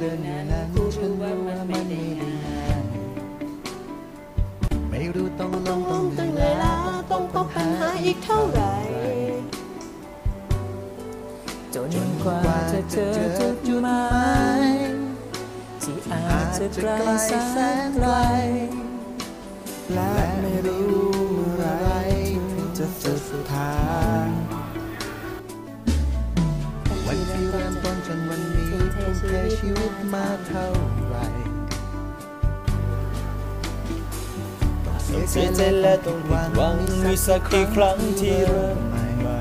เดินอยู่นฉันว่ามันไม่ดีไม่รู้ต้องลงต้องตั้งเวลาต้องต้องปัหาอีกเท่าไหร่จนกว่าจะเจอจุดหมายที่อาจจะไกลแสนไกลและไม่รู้เมื่อไรถึงจะสุดทางวันที่เริ่มต้นจนวันนี้ ทุ่มเทชีวิตมาเท่าไหรต้องเสียใจและต้องผิดหวัวังมีสักกี่ครั้งที่เริ่มใหม่ใหม่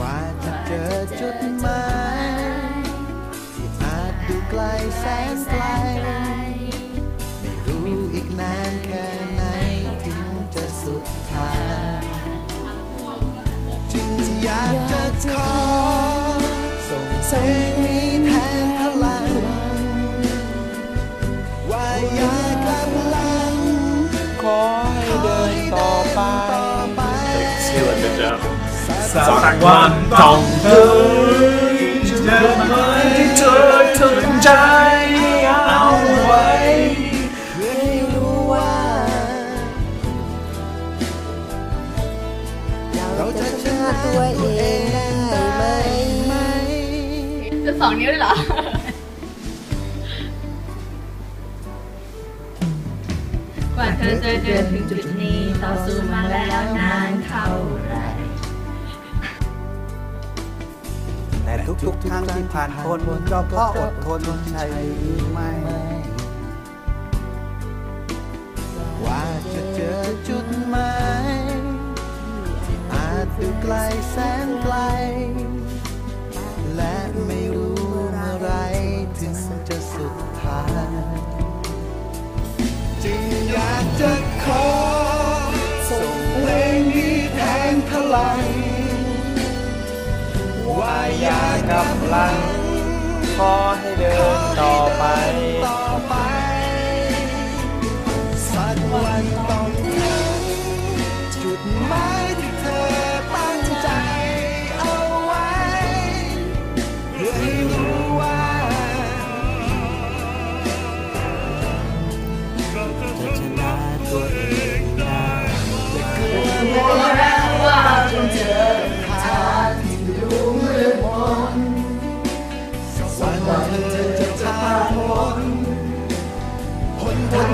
ว่าจะเจอจุดหมายที่อาจดูไกลแสนไกล ไม่รู้อีกนานแค่ไหนถึงจะสุดทางจึงอยากจะขอ แสงมีแทนพลังว่าอย่ากลับหลัง ขอให้เดินต่อไปชื่อวันเป็นเจ้าสักวันต้องเจอเจอไหมที่เธอถึงใจ สองนิ้วเลยเหรอ กว่าเธอจะเดินถึงจุดนี้ต่อสู้มาแล้วนานเท่าไหรแต่ทุกๆทางที่ผ่านพ้นก็เพราะอดทนใช่หรือไม่ว่าจะเจอจุดหมายที่อาจดูไกลแสนไกล และไม่ากจะขอ ส่งเพลงนี้แทนพลัง ว่าอย่ากลับหลัง ขอให้เดินต่อไป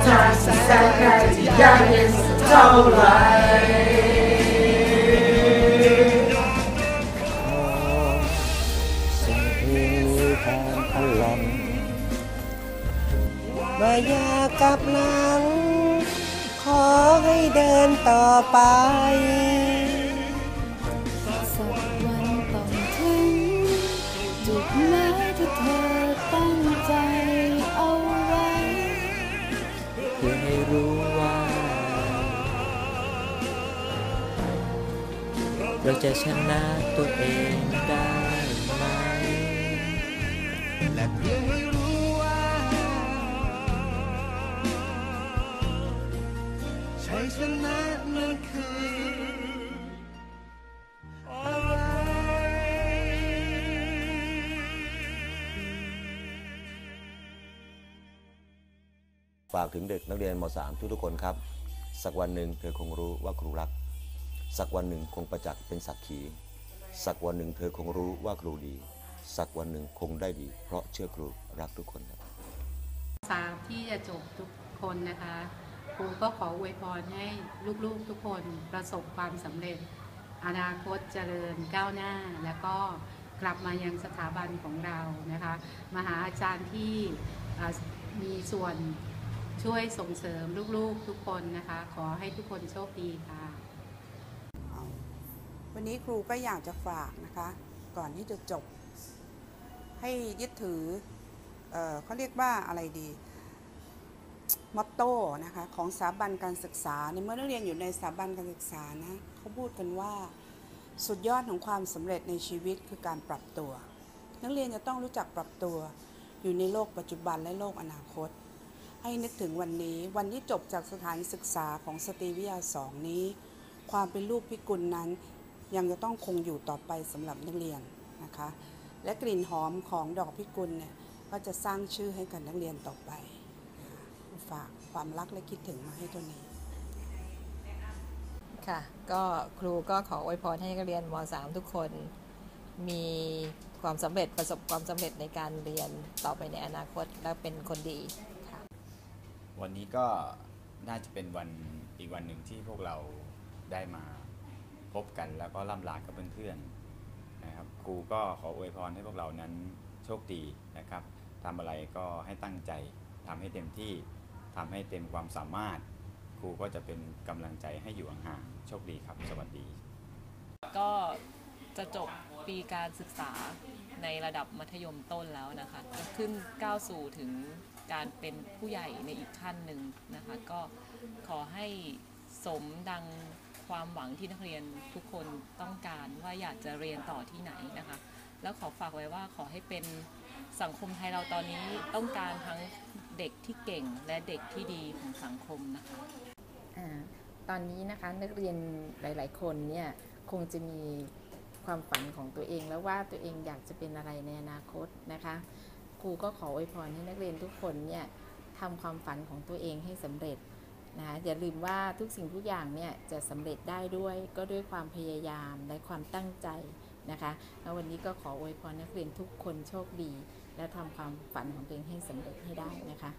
ทางทางแสนไกลที่ยากเย็นสักเท่าไหร่ส่งเลงนี้แทนพลังว่าอยากลับหลัง ขอให้เดินต่อไป เราจะชนะตัวเองได้ไหมและเพื่อให้รู้ว่า ชัยชนะนั้นคืออะไรฝากถึงเด็กนักเรียนม .3 ทุกๆคนครับ สักวันหนึ่งเธอคงรู้ว่าครูรัก สักวันหนึ่งคงประจักษ์เป็นสักขี สักวันหนึ่งเธอคงรู้ว่าครูดี สักวันหนึ่งคงได้ดี เพราะเชื่อครูรักทุกคนครับสามที่จะจบทุกคนนะคะครูก็ขออวยพรให้ลูกๆทุกคนประสบความสำเร็จ อนาคตเจริญก้าวหน้า แล้วก็กลับมายังสถาบันของเรานะคะมาหาอาจารย์ที่มีส่วนช่วยส่งเสริมลูกๆทุกคนนะคะ ขอให้ทุกคนโชคดีค่ะ วันนี้ครูก็อยากจะฝากนะคะ ก่อนที่จะจบ ให้ยึดถือเออเขาเรียกว่าอะไรดีมอตโต้นะคะของสถาบันการศึกษาในเมื่อนักเรียนอยู่ในสถาบันการศึกษานะเขาพูดกันว่าสุดยอดของความสำเร็จในชีวิตคือการปรับตัว นักเรียนจะต้องรู้จักปรับตัวอยู่ในโลกปัจจุบันและโลกอนาคต ให้นึกถึงวันนี้วันที่จบจากสถานศึกษาของสตรีวิทยาสองนี้ ความเป็นลูกพิกุลนั้น ยังจะต้องคงอยู่ต่อไปสำหรับนักเรียนนะคะ และกลิ่นหอมของดอกพิกุลเนี่ยก็จะสร้างชื่อให้กับนักเรียนต่อไปนะคะฝากความรักและคิดถึงมาให้ตัวนี้ค่ะก็ครูก็ขออวยพรให้นักเรียนม .3 ทุกคนมีความสำเร็จประสบความสำเร็จในการเรียนต่อไปในอนาคตและเป็นคนดีค่ะวันนี้ก็น่าจะเป็นวันอีกวันหนึ่งที่พวกเราได้มา พบกันแล้วก็ล่ำลากับเพื่อนๆนะครับครูก็ขออวยพรให้พวกเรานั้นโชคดีนะครับทำอะไรก็ให้ตั้งใจทำให้เต็มที่ทำให้เต็มความสามารถ ครูก็จะเป็นกำลังใจให้อยู่ห่างๆโชคดีครับ สวัสดี ก็จะจบปีการศึกษาในระดับมัธยมต้นแล้วนะคะจะขึ้นก้าวสู่ถึงการเป็นผู้ใหญ่ในอีกขั้นหนึ่งนะคะ ก็ขอให้สมดัง ความหวังที่นักเรียนทุกคนต้องการว่าอยากจะเรียนต่อที่ไหนนะคะ แล้วขอฝากไว้ว่าขอให้เป็นสังคมไทยเราตอนนี้ต้องการทั้งเด็กที่เก่งและเด็กที่ดีของสังคมนะคะอาตอนนี้นะคะนักเรียนหลาย ๆ คนเนี่ยคงจะมีความฝันของตัวเองแล้วว่าตัวเองอยากจะเป็นอะไรในอนาคตนะคะครูก็ขออวยพรให้นักเรียนทุกคนเนี่ยทำความฝันของตัวเองให้สำเร็จ นะอย่าลืมว่าทุกสิ่งทุกอย่างเนี่ยจะสำเร็จได้ด้วยก็ด้วยความพยายามและความตั้งใจนะคะแล้ววันนี้ก็ขออวยพรนักเรียนทุกคนโชคดี และทำความฝันของตัวเองให้สำเร็จให้ได้นะคะ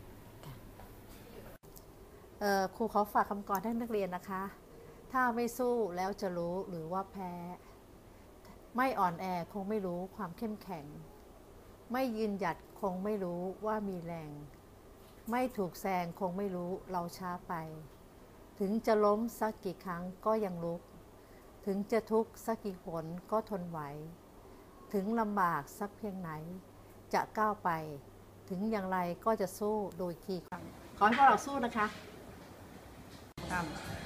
ครูขอฝากคำกรให้นักเรียนนะคะ ถ้าไม่สู้แล้วจะรู้หรือว่าแพ้ ไม่อ่อนแอคงไม่รู้ความเข้มแข็ง ไม่ยืนหยัดคงไม่รู้ว่ามีแรง ไม่ถูกแซงคงไม่รู้เราช้าไป ถึงจะล้มสักกี่ครั้งก็ยังลุก ถึงจะทุกข์สักกี่หนก็ทนไหว ถึงลำบากสักเพียงไหน จะก้าวไป ถึงอย่างไรก็จะสู้โดยทีขอให้พวกเราสู้นะคะ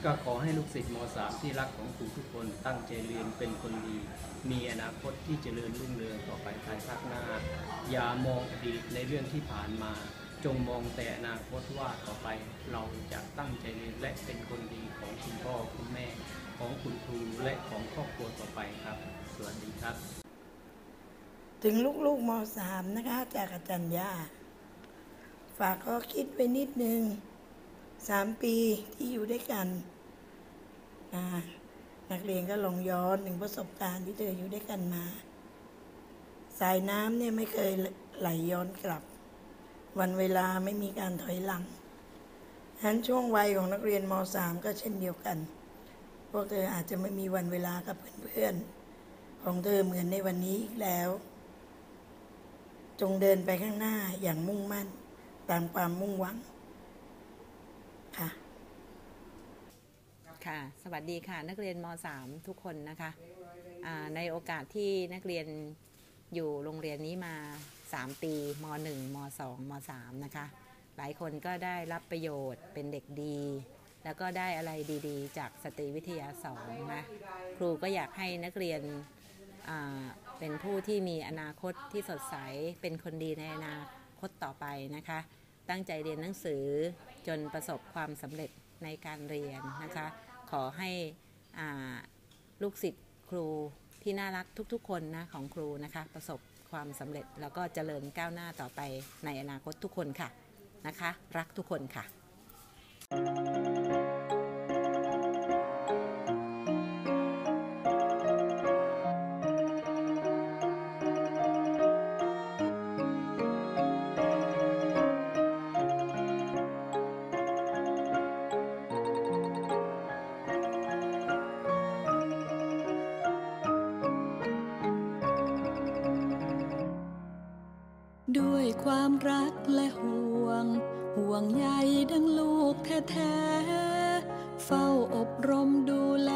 ก็ขอให้ลูกศิษย์ม .3 ที่รักของครูทุกคนตั้งใจเรียนเป็นคนดี มีอนาคตที่เจริญรุ่งเรืองต่อไปภายภาคหน้า อย่ามองอดีตในเรื่องที่ผ่านมา จงมองแต่อนาคตว่าต่อไปเราจะตั้งใจเรียนและเป็นคนดีของคุณพ่อคุณแม่ของคุณครูและของครอบครัวต่อไปครับ สวัสดีครับ ถึงลูกๆม .3 นะคะ จากอาจารย์ย่าฝากข้อคิดไว้นิดนึงสามปีที่อยู่ด้วยกันนะนักเรียนก็ลองย้อนถึงประสบการณ์ที่เธออยู่ด้วยกันมา สายน้ำเนี่ยไม่เคยไหลย้อนกลับ วันเวลาไม่มีการถอยหลังฉะนั้นช่วงวัยของนักเรียนม .3 ก็เช่นเดียวกัน พวกเธออาจจะไม่มีวันเวลากับเพื่อนๆ ของเธอเหมือนในวันนี้อีกแล้ว จงเดินไปข้างหน้าอย่างมุ่งมั่น ตามความมุ่งหวัง ค่ะ ค่ะ สวัสดีค่ะ นักเรียนม .3 ทุกคนนะคะ ในโอกาสที่นักเรียน อยู่โรงเรียนนี้มา 3 ปีม .1 ม .2 ม .3 นะคะ หลายคนก็ได้รับประโยชน์เป็นเด็กดี แล้วก็ได้อะไรดีๆ จากสตรีวิทยาสองนะครูก็อยากให้นักเรียนเป็นผู้ที่มีอนาคตที่สดใสเป็นคนดีในอนาคตต่อไปนะคะ ตั้งใจเรียนหนังสือจนประสบความสำเร็จในการเรียนนะคะ ขอให้ลูกศิษย์ครู ที่น่ารักทุกๆ คนนะของครูนะคะ ประสบความสำเร็จแล้วก็เจริญก้าวหน้าต่อไปในอนาคตทุกคนค่ะนะคะ รักทุกคนค่ะ ด้วยความรักและห่วง ห่วงใยดังลูกแท้ๆ เฝ้าอบรมดูแล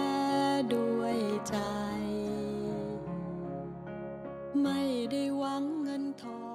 ด้วยใจ ไม่ได้หวังเงินทองไม่ต้องการสิ่ง